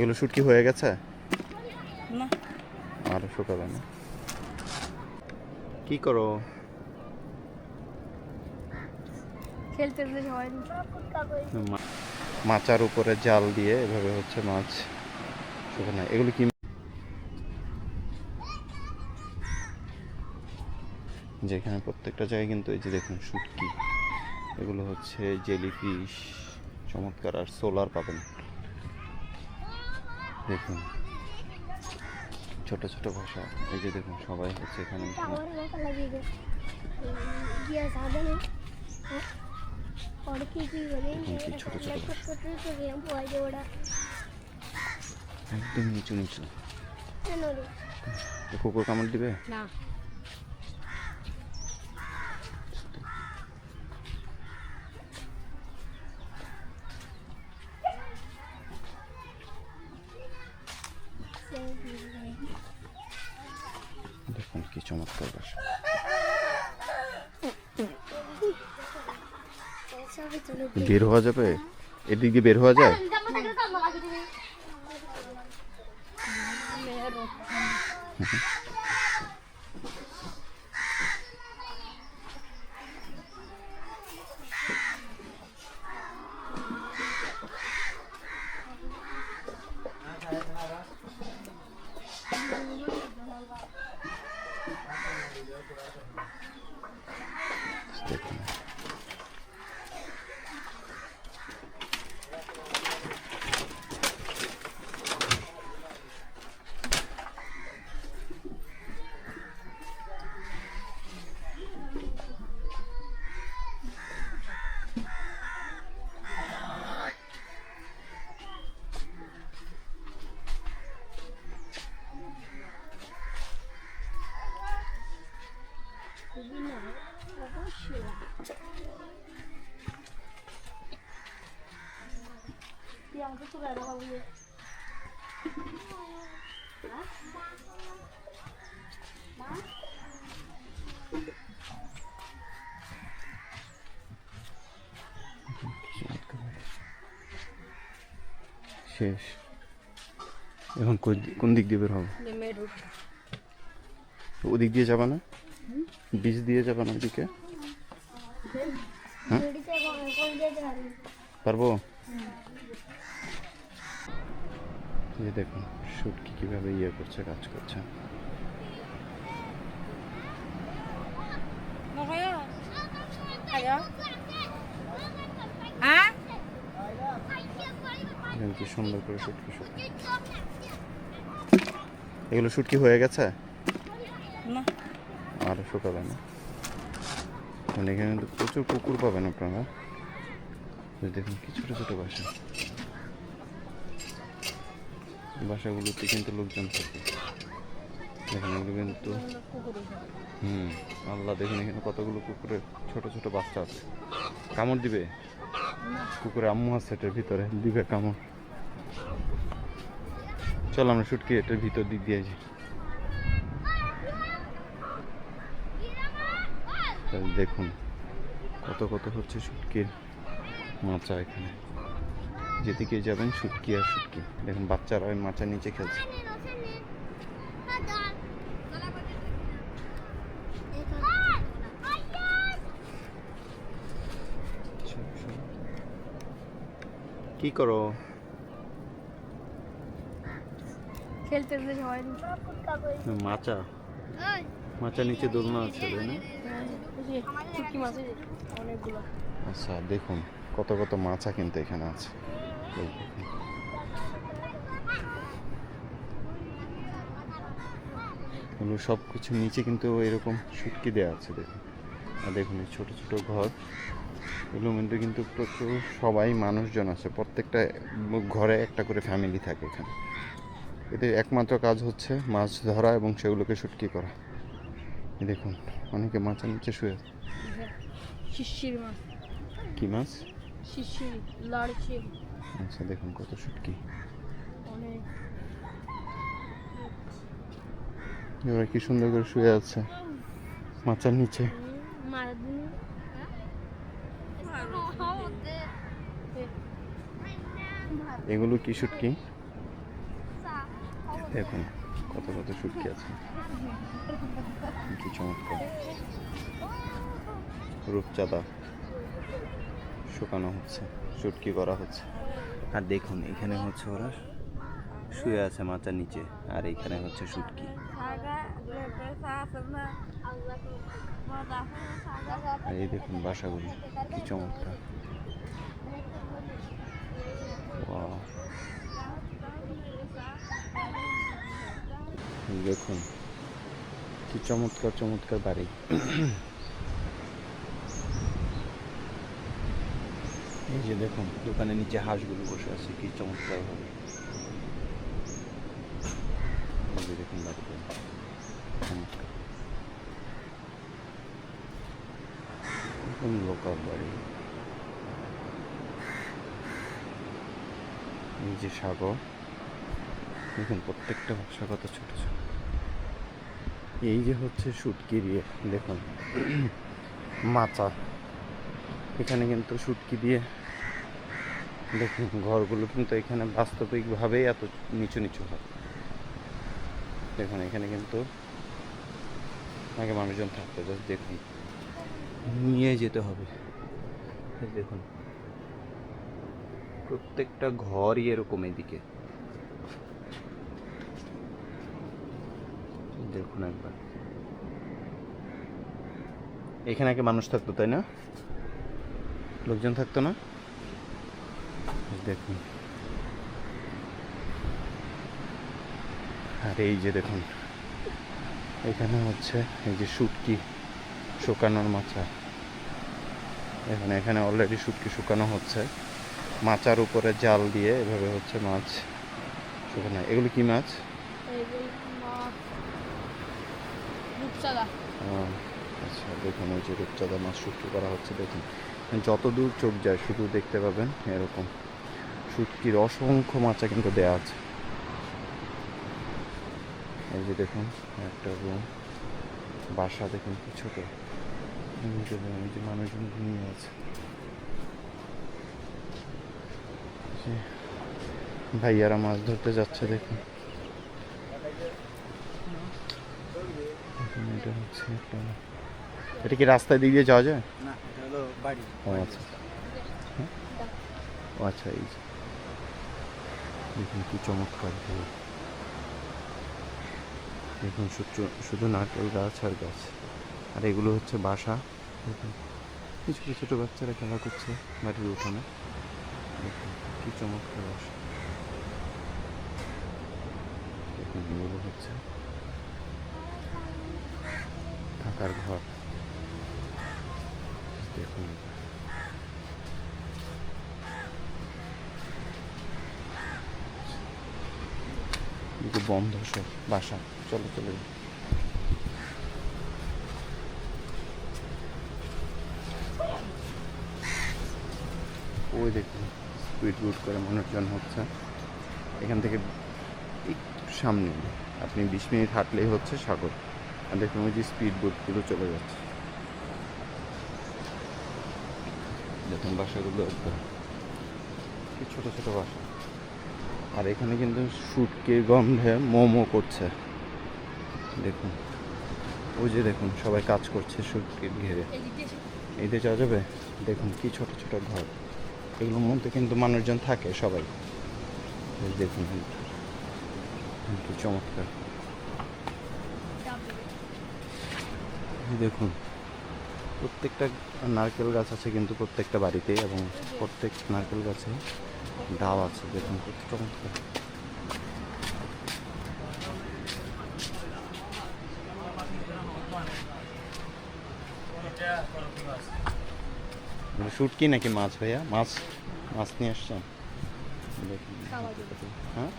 এগুলো শুটকি হয়ে গেছে? না। আরও শুকাবে না। কি করো? খেলতে মাচার উপরে জাল দিয়ে এভাবে হচ্ছে মাছ শুকানো এগুলো কি যেখানে প্রত্যেকটা জায়গায় কিন্তু এই যে দেখুন শুটকি। এগুলো হচ্ছে জেলিফিশ চমৎকার। আর সোলার পাবেন। দেখুন। ছোট ছোট ভাষা। এই যে দেখুন সবাই হচ্ছে এখানে কি ছোট ছোট একদম নিচু নিচু। তো কুকুর কামড় দিবে? না দেখুন কি চমৎকার ভাষা। বের হওয়া যাবে? এদিক দিয়ে বের হওয়া যায়? দেখুন শেষ। এখন কোন কোন দিক দিয়ে বের হব? ওদিক দিয়ে যাবা না? বীজ দিয়ে যাবা না ওদিকে? পারব? এই যে দেখুন শুটকি কীভাবে ইয়ে করছে কাজ করছে। হ্যাঁ? কি সুন্দর করে শুটকি শুটকি। এগুলো শুটকি হয়ে গেছে? না। আর শুকাবে না। মানে এখানে কিন্তু প্রচুর কুকুর পাবেন আপনারা। দেখুন কি ছোটো ছোটো বাসা। বাসাগুলোতে কিন্তু লোকজন থাকে। দেখুন এগুলো কিন্তু হুম, আল্লাহ দেখুন এখানে কতগুলো কুকুরের ছোট ছোট বাচ্চা আছে। কামড় দিবে? কুকুরে আম্মু আছে এটার ভিতরে, দিবে কামড়। চল আমরা শুটকি এটার ভিতর দিক দিয়ে যাই। দেখুন কত কত হচ্ছে শুটকির মাচা এখানে। যেদিকে যাবেন শুটকি আর শুটকি দেখুন বাচ্চারা ওই মাচার নিচে খেলছে। কি করো? খেলতে মাচা। মাচার নিচে দোলনা আছে তাই না? অনেকগুলো। আচ্ছা দেখুন কত কত মাছা কিন্তু এখানে আছে। এগুলো সব কিছু নিচে কিন্তু এরকম শুটকি দেওয়া আছে দেখুন। আর দেখুন এই ছোটো ছোটো ঘর। এগুলোর মধ্যে কিন্তু প্রচুর সবাই মানুষজন আছে প্রত্যেকটা ঘরে একটা করে ফ্যামিলি থাকে এখানে। এদের একমাত্র কাজ হচ্ছে মাছ ধরা এবং সেগুলোকে শুটকি করা। দেখুন অনেকে মাছের নিচে শুয়ে আছে। কি মাছ? শিশির আচ্ছা দেখুন কত শুটকি এবার কি সুন্দর করে শুয়ে আছে। মাচার নিচে। এগুলো কি শুটকি দেখুন কত কত শুটকি আছে। কি চমৎকার। রূপচাঁদা শুকানো হচ্ছে শুটকি করা হচ্ছে। আর দেখুন, এখানে হচ্ছে ওরা শুয়ে আছে মাচার নিচে, আর এখানে হচ্ছে শুটকি। আর এই দেখুন বাসাগুলি, কি চমৎকার. দেখুন, কি চমৎকার চমৎকার বাড়ি। এই যে দেখুন, দোকানের নিচে হাঁসগুলো বসে আছে, কি চমৎকার যে দেখুন একদম লোকাল বাড়ি। এই যে সাগর। দেখুন, প্রত্যেকটা বাসা কত ছোট ছোট। এই যে হচ্ছে শুটকি দিয়ে, দেখুন। মাচা। এখানে কিন্তু শুটকি দিয়ে দেখুন, ঘরগুলো কিন্তু এখানে বাস্তবিকভাবেই এত নিচু নিচু হয়। দেখুন, এখানে কিন্তু আগে মানুষজন থাকতো, জাস্ট দেখুন। নিয়ে যেতে হবে। দেখুন। প্রত্যেকটা ঘরই এরকম এদিকে। দেখুন একবার। এখানে আগে মানুষ থাকতো, তাই না? লোকজন থাকতো না? দেখুন। আর এই যে দেখুন এখানে হচ্ছে এই যে শুটকি শুকানোর মাচা। এখানে এখানে অলরেডি শুটকি শুকানো হচ্ছে। মাচার উপরে জাল দিয়ে এভাবে হচ্ছে মাছ শুকানো। এগুলো কি মাছ? আচ্ছা দেখুন ওই যে রূপচাঁদা মাছ শুটকি করা হচ্ছে দেখুন। যত দূর চোখ যায় শুধু দেখতে পাবেন এরকম। শুটকির অসংখ্য মাচা কিন্তু দেয়া আছে। এই যে দেখুন একটা রুম বাসা দেখুন কি ছোট এই যে মানুষজন ঘুমিয়ে আছে। ভাইয়ারা মাছ ধরতে যাচ্ছে দেখুন। এটা হচ্ছে একটা এটা কি রাস্তায় দিক দিয়ে যাওয়া যায়? না এটা হলো বাড়ি। ও আচ্ছা? ও আচ্ছা এই যে। দেখুন কি চমৎকার view। দেখুন, শুধু- শুধু নারকেল গাছ আর গাছ। আর এগুলো হচ্ছে বাসা। দেখুন, কিছু ছোটো ছোটো বাচ্চারা খেলা করছে বাড়ির উঠানে। দেখুন, কি চমৎকার বাসা। দেখুন, এগুলো হচ্ছে থাকার ঘর। দেখুন এদিকে বন্ধ সব বাসা। চলো, চলে। ওই দেখুন স্পিড বুট করে মানুষজন হচ্ছে। এখান থেকে একটু সামনে। আপনি বিশ মিনিট হাঁটলেই হচ্ছে সাগর। আর দেখুন, ওই যে স্পিড বোটগুলো চলে যাচ্ছে। দেখুন বাসাগুলো একদম। ছোট ছোট বাসা। আর এখানে কিন্তু শুটকে, গন্ধে মোমো করছে। দেখুন। ওই যে দেখুন, সবাই কাজ করছে শুটকে ঘিরে। এসে যাওয়া যাবে, দেখুন কি ছোট ছোট ঘর। এগুলোর মধ্যে কিন্তু মানুষজন থাকে সবাই। দেখুন কি চমৎকার। দেখুন, প্রত্যেকটা নারকেল গাছ আছে কিন্তু প্রত্যেকটা বাড়িতে এবং প্রত্যেক নারকেল গাছে ডাল আছে দেখুন কত চমৎকার। এগুলো শুটকি নাকি মাছ ভাইয়া? মাছ মাছ নিয়ে আসছেন? দেখুন। হ্যাঁ?